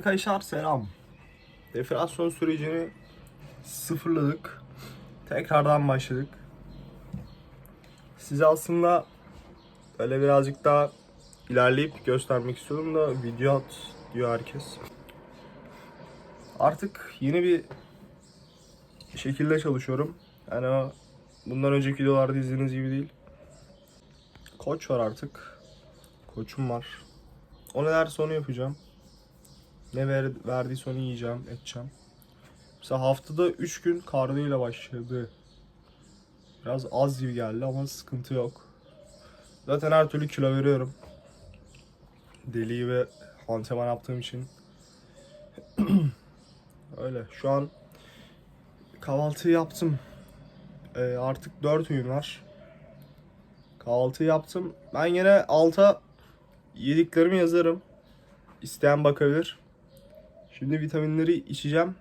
Arkadaşlar selam. Deflasyon sürecini sıfırladık. Tekrardan başladık. Size aslında böyle birazcık daha ilerleyip göstermek istiyorum da video at diyor herkes. Artık yeni bir şekilde çalışıyorum. Yani bundan önceki videolarda izlediğiniz gibi değil. Koç var artık. Koçum var. O ne derse yapacağım. Ne ver, verdiyse onu yiyeceğim, edeceğim. Mesela haftada 3 gün karnıyla başladı. Biraz az gibi geldi ama sıkıntı yok. Zaten her türlü kilo veriyorum. Deli gibi antrenman yaptığım için. Öyle. Şu an kahvaltıyı yaptım. Ee, artık 4 öğün var. Kahvaltı yaptım. Ben yine alta yediklerimi yazarım. İsteyen bakabilir. Şimdi vitaminleri içeceğim.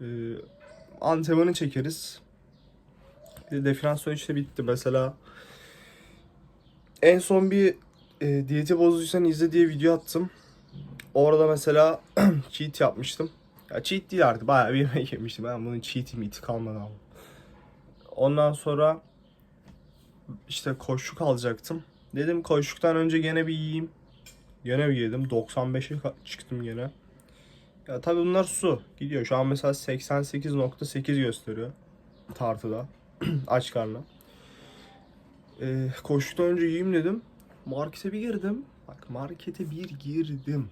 Ee, antrenmanı çekeriz. Bir de definasyon işte bitti. Mesela en son bir e, diyeti bozduysan izle diye video attım. Orada mesela cheat yapmıştım. Ya cheat değil artık bayağı bir yemek yemiştim. Ben bunun cheat'i miti kalmadı ama. Ondan sonra işte koşuk alacaktım. Dedim koşuktan önce gene bir yiyeyim. Gene bir yedim. 95'e ka- çıktım gene. Ya tabii bunlar su. Gidiyor. Şu an mesela 88.8 gösteriyor. Tartıda. Aç karnı. Ee, koştuktan önce yiyeyim dedim. Markete bir girdim. Bak markete bir girdim.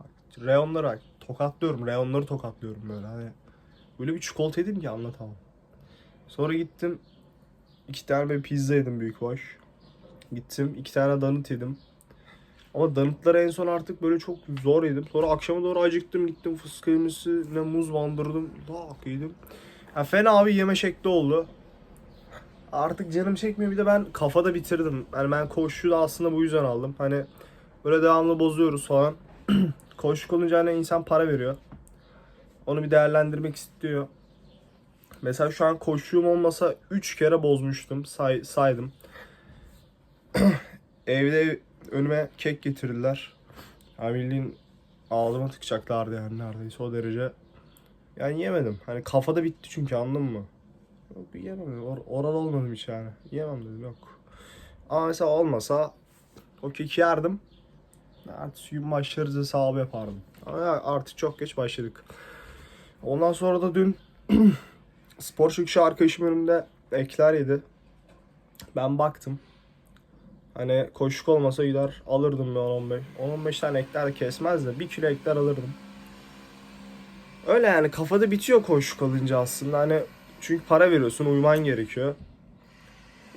Bak reyonlara. Tokatlıyorum. Reyonları tokatlıyorum böyle. Hani böyle bir çikolata yedim ki anlatamam. Sonra gittim. iki tane böyle pizza yedim büyük boş. Gittim. iki tane donut yedim. Ama donutları en son artık böyle çok zor yedim. Sonra akşama doğru acıktım gittim fıstık ezmesi ne muz bandırdım. Lak yedim. Ha, fena bir yeme şekli oldu. Artık canım çekmiyor bir de ben kafada bitirdim. Yani ben koşuyu da aslında bu yüzden aldım. Hani böyle devamlı bozuyoruz falan. Koşuk olunca hani insan para veriyor. Onu bir değerlendirmek istiyor. Mesela şu an koşuğum olmasa 3 kere bozmuştum. Say, saydım. Evde önüme kek getirdiler. Ya bildiğin ağzıma tıkacaklardı yani neredeyse o derece. Yani yemedim. Hani kafada bitti çünkü anladın mı? Yok yemem. Or orada olmadım hiç yani. Yemem dedim yok. Ama mesela olmasa o keki yerdim. Artık gün başlarız hesabı yapardım. Ama artık çok geç başladık. Ondan sonra da dün spor çıkışı arkadaşım önümde ekler yedi. Ben baktım. Hani koşuk olmasa gider alırdım ben 15. 10-15 tane ekler kesmez de 1 kilo ekler alırdım. Öyle yani kafada bitiyor koşuk alınca aslında hani çünkü para veriyorsun uyman gerekiyor.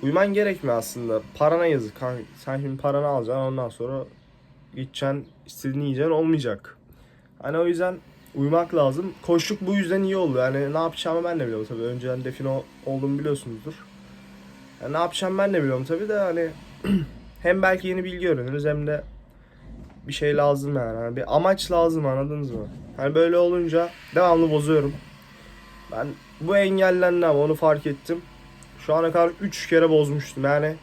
Uyman gerekmiyor aslında. Parana yazık. Sen şimdi paranı alacaksın ondan sonra gideceksin istediğini yiyeceksin olmayacak. Hani o yüzden uyumak lazım. Koşuk bu yüzden iyi oldu. Yani ne yapacağımı ben de biliyorum tabii. Önceden defino olduğumu biliyorsunuzdur. Yani ne yapacağım ben de biliyorum tabii de hani hem belki yeni bilgi öğreniriz hem de bir şey lazım yani. Hani bir amaç lazım anladınız mı? Hani böyle olunca devamlı bozuyorum. Ben bu engellendi ama onu fark ettim. Şu ana kadar 3 kere bozmuştum yani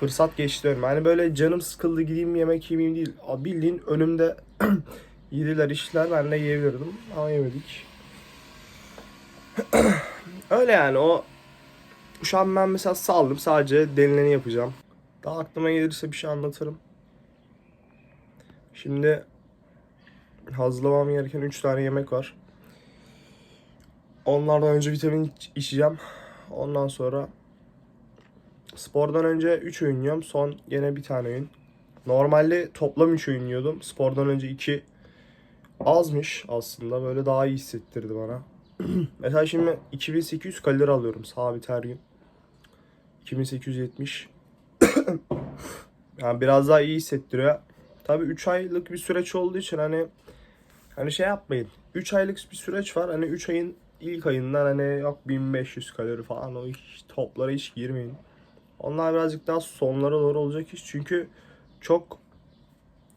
fırsat geçti önüme. Hani böyle canım sıkıldı gideyim yemek yemeyeyim değil. Aa, Bildiğin önümde yediler işler ben de yiyebilirdim ama yemedik. Öyle yani o şu an ben mesela saldım sadece denileni yapacağım. Daha aklıma gelirse bir şey anlatırım. Şimdi hazırlamam gereken 3 tane yemek var. Onlardan önce vitamin iç- içeceğim. Ondan sonra spordan önce 3 öğün yiyorum. Son gene bir tane öğün. Normalde toplam 3 öğün yiyordum. Spordan önce 2 azmış aslında. Böyle daha iyi hissettirdi bana. Mesela şimdi 2800 kalori alıyorum sabit her gün. 2870. yani biraz daha iyi hissettiriyor. Tabii 3 aylık bir süreç olduğu için hani hani şey yapmayın. 3 aylık bir süreç var. Hani 3 ayın ilk ayından hani yok 1500 kalori falan o hiç, toplara hiç girmeyin. Onlar birazcık daha sonlara doğru olacak iş. Çünkü çok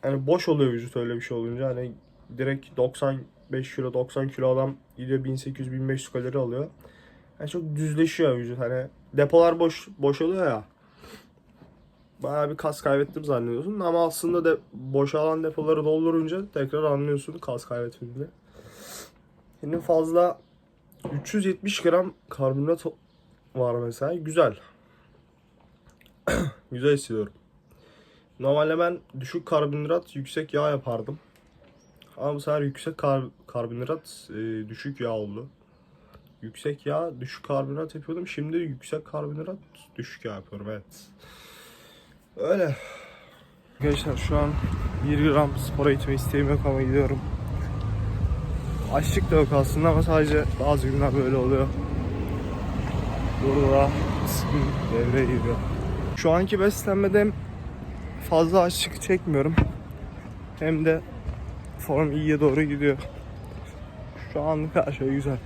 hani boş oluyor vücut öyle bir şey olunca. Hani direkt 95 kilo 90 kilo adam gidiyor 1800-1500 kalori alıyor. Yani çok düzleşiyor vücut hani depolar boş boş oluyor ya. Bayağı bir kas kaybettim zannediyorsun ama aslında de boşalan depoları doldurunca tekrar anlıyorsun kas kaybettiğini. Şimdi fazla 370 gram karbonhidrat var mesela. Güzel. Güzel hissediyorum. Normalde ben düşük karbonhidrat, yüksek yağ yapardım. Ama bu sefer yüksek kar- karbonhidrat, e, düşük yağ oldu. Yüksek yağ, düşük karbonhidrat yapıyordum. Şimdi yüksek karbonhidrat, düşük yağ yapıyorum. Evet. Öyle. Arkadaşlar şu an 1 gram spora gitme isteğim yok ama gidiyorum. Açlık da yok aslında ama sadece bazı günler böyle oluyor. Burada sıkın devreye giriyor. Şu anki beslenmede fazla açlık çekmiyorum. Hem de form iyiye doğru gidiyor. Şu anlık her şey güzel.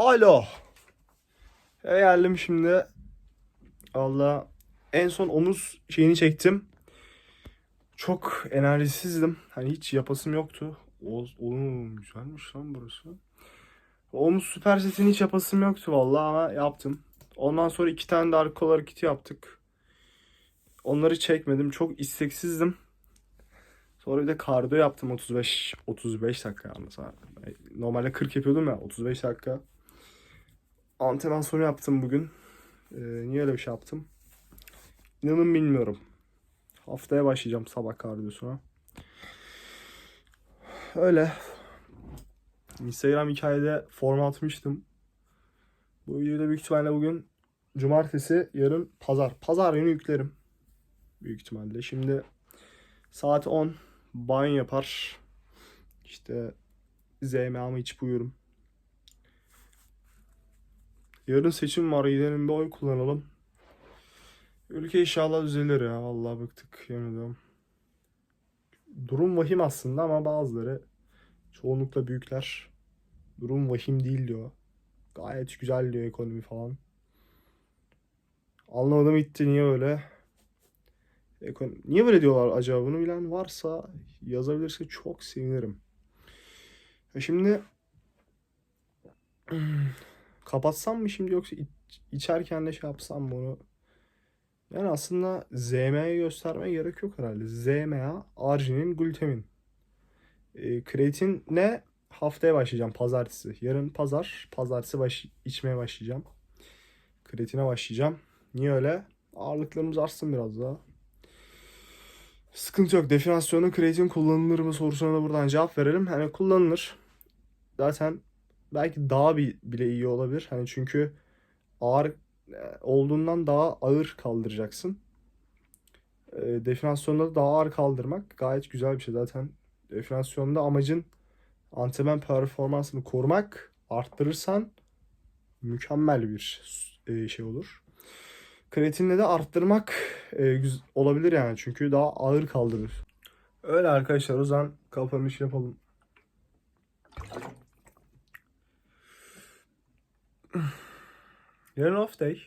Alo. Eve geldim şimdi. Allah en son omuz şeyini çektim. Çok enerjisizdim. Hani hiç yapasım yoktu. O, oğlum güzelmiş lan burası. Omuz süper setini hiç yapasım yoktu vallahi ama yaptım. Ondan sonra iki tane de arka kol yaptık. Onları çekmedim. Çok isteksizdim. Sonra bir de kardiyo yaptım 35 35 dakika mesela. Normalde 40 yapıyordum ya 35 dakika. Antrenman sonu yaptım bugün. Ee, niye öyle bir şey yaptım? İnanın bilmiyorum. Haftaya başlayacağım sabah kardiyosuna. Öyle. Instagram hikayede form atmıştım. Bu videoyu da büyük ihtimalle bugün cumartesi, yarın pazar. Pazar günü yüklerim. Büyük ihtimalle. Şimdi saat 10 banyo yapar. İşte ZMA'mı içip uyurum. Yarın seçim var. Gidelim bir oy kullanalım. Ülke inşallah düzelir ya. Vallahi bıktık yemin ediyorum. Durum vahim aslında ama bazıları çoğunlukla büyükler durum vahim değil diyor. Gayet güzel diyor ekonomi falan. Anlamadım gitti niye öyle. Ekon niye böyle diyorlar acaba bunu bilen varsa yazabilirse çok sevinirim. Şimdi kapatsam mı şimdi yoksa iç- içerken de şey yapsam mı onu? Yani aslında ZMA'yı göstermeye gerek yok herhalde. ZMA, arginin, glutamin. E, kreatin ne? Haftaya başlayacağım pazartesi. Yarın pazar, pazartesi baş, içmeye başlayacağım. Kreatine başlayacağım. Niye öyle? Ağırlıklarımız artsın biraz daha. Sıkıntı yok. Definasyonda kreatin kullanılır mı sorusuna da buradan cevap verelim. Hani kullanılır. Zaten belki daha bir, bile iyi olabilir. Hani çünkü ağır e, olduğundan daha ağır kaldıracaksın. E, definasyonda da daha ağır kaldırmak gayet güzel bir şey. Zaten definasyonda amacın antrenman performansını korumak. Arttırırsan mükemmel bir e, şey olur. Kreatinle de arttırmak e, olabilir yani. Çünkü daha ağır kaldırır. Öyle arkadaşlar o zaman kapanış yapalım. Yarın off day.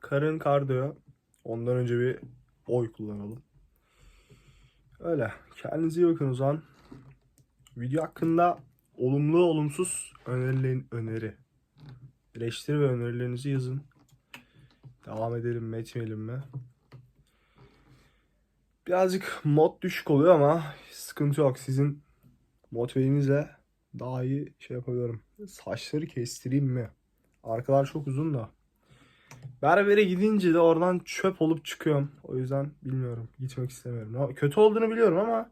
Karın kardiyo. Ondan önce bir oy kullanalım. Öyle. Kendinize iyi bakın o zaman. Video hakkında olumlu olumsuz önerilerin öneri. Eleştiri ve önerilerinizi yazın. Devam edelim mi etmeyelim mi? Birazcık mod düşük oluyor ama sıkıntı yok. Sizin motivinizle daha iyi şey yapabilirim. Saçları kestireyim mi? Arkalar çok uzun da. Berbere gidince de oradan çöp olup çıkıyorum. O yüzden bilmiyorum. Gitmek istemiyorum. Kötü olduğunu biliyorum ama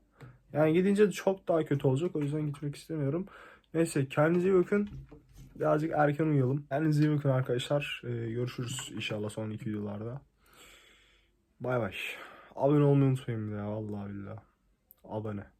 yani gidince de çok daha kötü olacak. O yüzden gitmek istemiyorum. Neyse kendinize iyi bakın. Birazcık erken uyuyalım. Kendinize iyi bakın arkadaşlar. Ee, görüşürüz inşallah sonraki videolarda. Bay bay. Abone olmayı unutmayın ya vallahi billahi. Abone.